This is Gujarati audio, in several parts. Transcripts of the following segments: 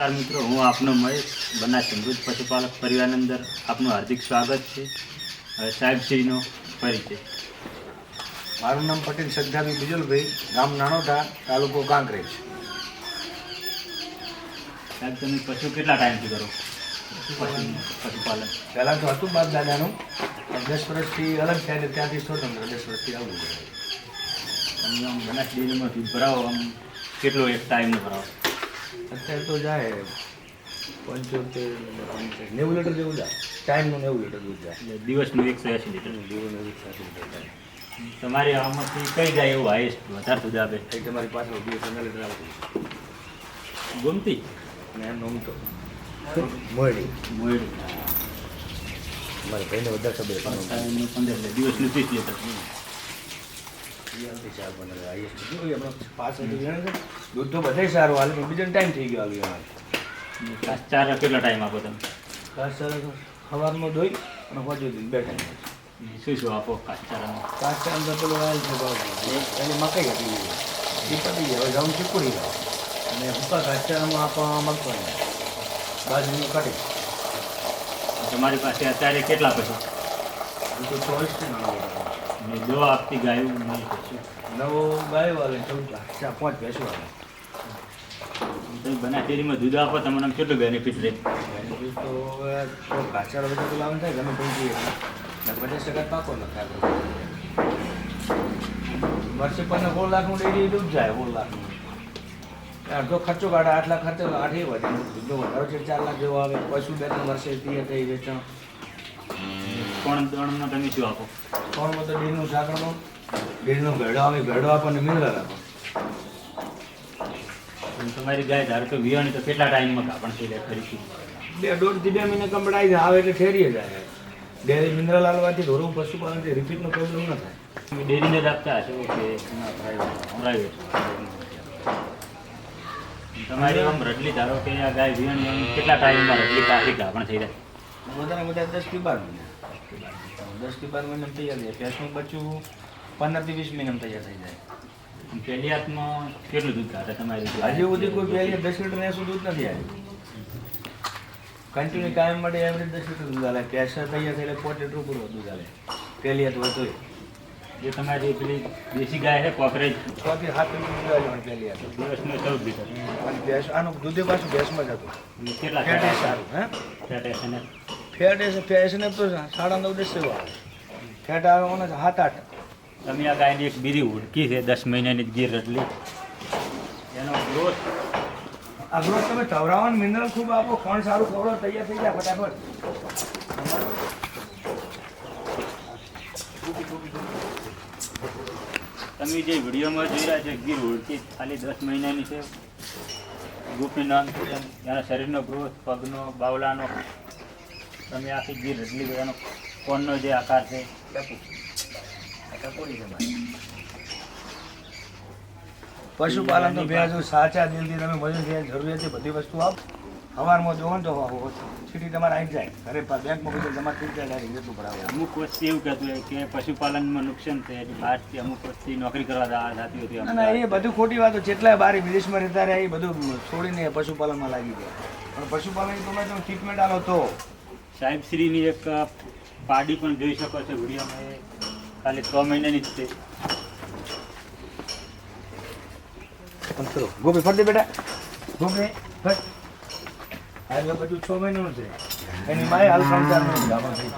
નમસ્કાર મિત્રો હું આપનો મહેશ બના સમૃદ્ધ પશુપાલક પરિવારની અંદર આપનું હાર્દિક સ્વાગત છે. હવે સાહેબશ્રીનો પરિચય. મારું નામ પટેલ સજ્જાભાઈ બિજલભાઈ ગામ નાનોટા તાલુકો કાંકરેજ. સાહેબ તમે પશુ કેટલા ટાઈમથી કરો? પશુ પશુપાલન. પહેલાં તો હતું બાપ દાદાનું દસ વર્ષથી અલગ થયા ત્યાંથી સ્વતંત્ર દસ વર્ષથી આવું. તમે આમ બનાસ ડેરીમાં દૂધ ભરાવો આમ કેટલો એક ટાઈમનો ભરાવો? અત્યારે તો જાય પંચોતેર નેવું લીટર જેવું જાય. ટાઈમનું નેવું લીટર દૂધ જાય. દિવસનું એકસો એંસી લીટર. જીવન એકસો સાચું લીટર જાય તમારી આમાંથી કઈ જાય એવું હાઈએસ્ટ વધારે દૂધ આપે એ તમારી પાસે બે પંદર લીટર આવતું ગમતી? અને એમ નોમ તો મોડી મોયડી મારે ભાઈને વધારે ખબર પંદર દિવસનું ત્રીસ લીટર. ચાર પંદર highest જોઈએ હમણાં પાછળ. દૂધ તો બધે સારું હાલે પણ બીજો ટાઈમ થઈ ગયો આવી અમારે ખાસ ચાર કેટલો ટાઈમ આપો તમે? ખાસ ચાર સવારનો દોઈ ધોઈ અને હોજો દી બે ટાઈમ શું શું આપો? ખાસ ચારામાં ખાસ ચાર તો પેલો વાયલ છે ભાવ એની મકાઈ હતી એ પતી ગઈ હવે જાઉં ચીકુડી અને ભૂકા ખાસ ચારામાં આપવા મગફળી બાજરીનું કાઢી. તમારી પાસે અત્યારે કેટલા પછી તો નવ દવા આપતી ગાયું નહીં નવો ગાયો આવે ચૌદ. ચાર પાંચ ભેંસો વાલે. બનાસ ડેરીમાં દૂધ આપો તમને કેટલું બેનિફિટ રહે બેનિફિટ તો ચારો બધું તો લાવવાનું થાય ગમે ને પચાસ ટકા પાકો વર્ષે પણ સોળ લાખનું ડેરી દૂધ જાય સોળ લાખનું. અડધો ખર્ચો કાઢે આઠ લાખ ખર્ચો આઠ વધે. દૂધનો વધારો છે ચાર લાખ જેવો આવે. પશુ બે ત્રણ વર્ષે તૈયાર થઈ વેચાણ. ત્રણ દણમાં તમે શું આપો? ત્રણમાં તો ડેરીનું સાકરનું ડેરીનો ભેડો આવે ભેડો આપણને મિનરલ આપો તમારી ગાય ધારો કે વિયાણી તો કેટલા ટાઈમમાં કાપણ થઈ જાય ખરીદી બે દોઢથી બે મહિને કંપડાઈ જાય આવે એટલે ઠેરીએ જાય. ડેરી મિનરલ આવવાથી ધોરું પશુપાલન રિપીટનો પ્રોબ્લેમ ન થાય. તમે ડેરીને જ આપતા હશો કે પ્રાઇવેટ તમારી આમ રડલી ધારો કે આ ગાય વિયાણી કેટલા ટાઈમમાં રડલી કાઢી કાપણ થઈ જાય? વધારે વધારે દસથી બાર મહિના. દસથી બાર મહિને તૈયાર થાય ભેંસનું બચ્ચું પંદરથી વીસ મહિનામાં તૈયાર થઈ જાય. અને પહેલી કેટલું દૂધ કાઢે તમારી? હજી સુધી કોઈ પહેલી દસ લીટર એસું દૂધ નથી આવ્યું. કન્ટિન્યુ કાયમ માટે એવરેજ દસ લીટર દૂધ આલે. કેસર તૈયાર એટલે પોત લીટર ઉપર દૂધ આલે. પહેલી હોય તોય. જે તમારી પેલી દેશી ગાય છે કોકરેજ. છ સાત લીટર દૂધ આવ્યું પહેલી હાથ દિવસનું ચૌદ લીટર. અને ભેંસ આનું દૂધે પાછું ભેંસમાં જ હતું. કેટલા ફેટ સારું હે? ફેટ હશે ને ફેટ એ ફેસને તો સાડા નવ દસ સેવા ફેટ આવે મને સાત આઠ. તમે આ ગાયની એક બીરી ઉડકી છે દસ મહિનાની ગીર રટલી. એનો ગ્રોથ આ ગ્રોથ તમે ચવરાવાનું મિનરલ ખૂબ આપો કોણ સારું ખવડો તૈયાર થઈ જાય ફટાફટ. તમે જે વિડીયોમાં જોઈ રહ્યા છો ગીર ઉડકી ખાલી દસ મહિનાની છે. ગુપી નામ એના શરીરનો ગ્રોથ પગનો બાવલાનો. તમે આખી ગીર રટલી એનો કોનનો જે આકાર છે પશુપાલન તો હજુ સાચા દિલથી તમે મજૂર થયા જરૂરિયાત બધી વસ્તુ આપ. સવારમાં જોવો ને તો છીટી તમારે આવી જાય. ઘરે બેંકમાં બધું જમા થઈ જાય ડાયરેક્ટ જેટલું પડાવે. અમુક વસ્તુ એવું કહેતું કે પશુપાલનમાં નુકસાન થાય એટલે બહારથી અમુક વસ્તુ નોકરી કરવા જવા થતી હતી ના ના એ બધું ખોટી વાતો. જેટલા બાર વિદેશમાં રહેતા રહ્યા એ બધું છોડીને પશુપાલનમાં લાગી ગયા. પણ પશુપાલન તમે તમે ટ્રીટમેન્ટ આલો તો. સાહેબશ્રીની એક પાડી પણ જોઈ શકો છો વિડીયોમાં. એ ખાલી છ મહિનાની જ છે. ગોપી ફરતી બેટા. ગોપી ફર. આ બધું છ મહિનાનું છે. એની માએ હાલ ત્રણ ચાર મહિના ગામમાં થઈ.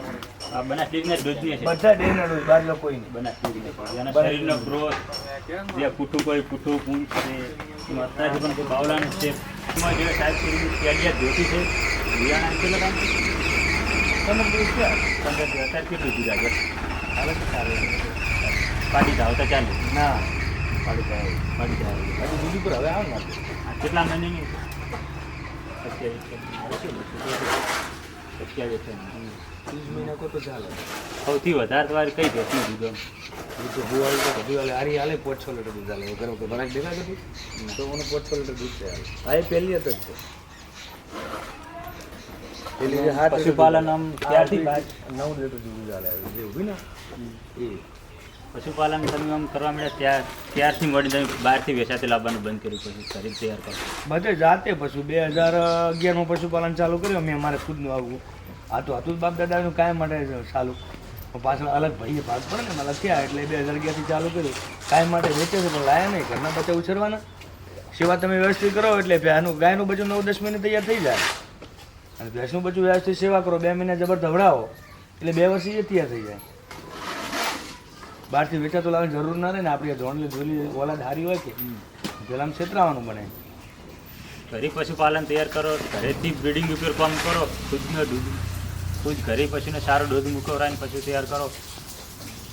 આ બનાસ ડેરીના દૂધની છે. બધા ડેરીના ડોઝ બહાર લોકો નહીં. બનાસ ડેરીના પણ એના શરીરનો ગ્રોથ જે પૂઠું કોઈ પૂઠું પૂંછ છે એમાં અત્યારે પણ કોઈ બાવલાનું છે. એમાં જે સાહેબશ્રીની પેડિયા ધોતી છે. વિયાણા છે? તમે દિવસ ક્યાં પંદર દિવસ અત્યારે કેટલું દૂધ આગળ સારું પાડી જાવ તો ચાલે ના પાડી જાવ પાડી જાવ હજી બીજું પર હવે આવે ને કેટલા મહિનાની અત્યારે ત્રીસ મહિના કો તો ચાલે સૌથી વધારે તમારે કઈ દૂધ આમ? દૂધ હુવાળું તો હાલે હારી હાલે પાંચ છ લીટર દૂધ હાલે ઘરો કે દેખાય તો મને પાંચ છ દૂધ છે હાલે હા એ જ છે પશુપાલન આમ ત્યારથી નવ લીટર જે ઊભી ને. એ. પશુપાલન તમે આમ કરવા મળ્યા ત્યાર ત્યારથી મળી તમે બહારથી વેચાતી લાવવાનું બંધ કર્યું પછી શરીર તૈયાર કરો. બધે જાતે પશુ બે હજાર અગિયારમાં પશુપાલન ચાલુ કર્યું. અમે અમારે ખુદનું આવું. આ તો હતું જ બાપ દાદાનું કાયમ માટે ચાલુ. પાછળ અલગ ભાઈએ ભાગ પડે ને અલગ લખ્યા એટલે બે હજાર અગિયારથી ચાલુ કર્યું. કાયમ માટે વેચે છે પણ લાયા નહીં. ઘરના બચ્ચા ઉછેરવાના. સેવા તમે વ્યવસ્થિત કરો એટલે આનું ગાયનું બચ્ચું નવ દસ મહિને તૈયાર થઈ જાય. અને ભેંસનું બચ્ચું વ્યવસ્થિત સેવા કરો બે મહિના જબર ધવડાવો એટલે બે વર્ષ એ તૈયાર થઈ જાય. બહારથી વેચાતો લાવવાની જરૂર ના રહે ને આપણી જોણલી જોલી ઓલાદ હારી હોય કે પેલામાં છેતરાવાનું બને. ઘરે પશુપાલન તૈયાર કરો ઘરેથી બ્રીડિંગ ઉપર કામ કરો ખુદનો દૂધ ખુદ ઘરે પશુને સારો દૂધ મૂકવરાઈને પશુ તૈયાર કરો.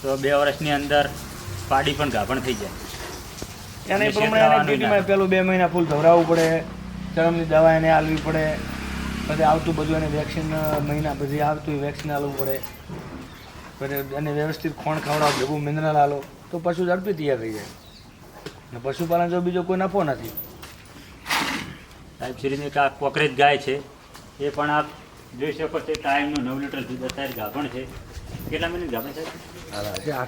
તો બે વર્ષની અંદર પાડી પણ ગાભણ થઈ જાય. એને પ્રમાણે. પેલું બે મહિના ફૂલ ધવરાવવું પડે ચરમની દવા એને આલવી પડે. પછી આવતું બધું એને વેક્સિન મહિના પછી આવતું વેક્સિન આલવું પડે. પછી એને વ્યવસ્થિત ખોણ ખવડાવો ભેગું મિનરલ આલો તો પશુ ઝડપી તૈયાર થઈ જાય. ને પશુપાલન જો બીજો કોઈ નફો નથી. સાહેબ શ્રીની એક આ કોકરેજ ગાય છે એ પણ આપ જોઈ શકો છો ટાઈમનું નવ લીટર દૂધ અત્યારે ગાભણ છે. કેટલા મિનિટ ગાભણ છે? આઠ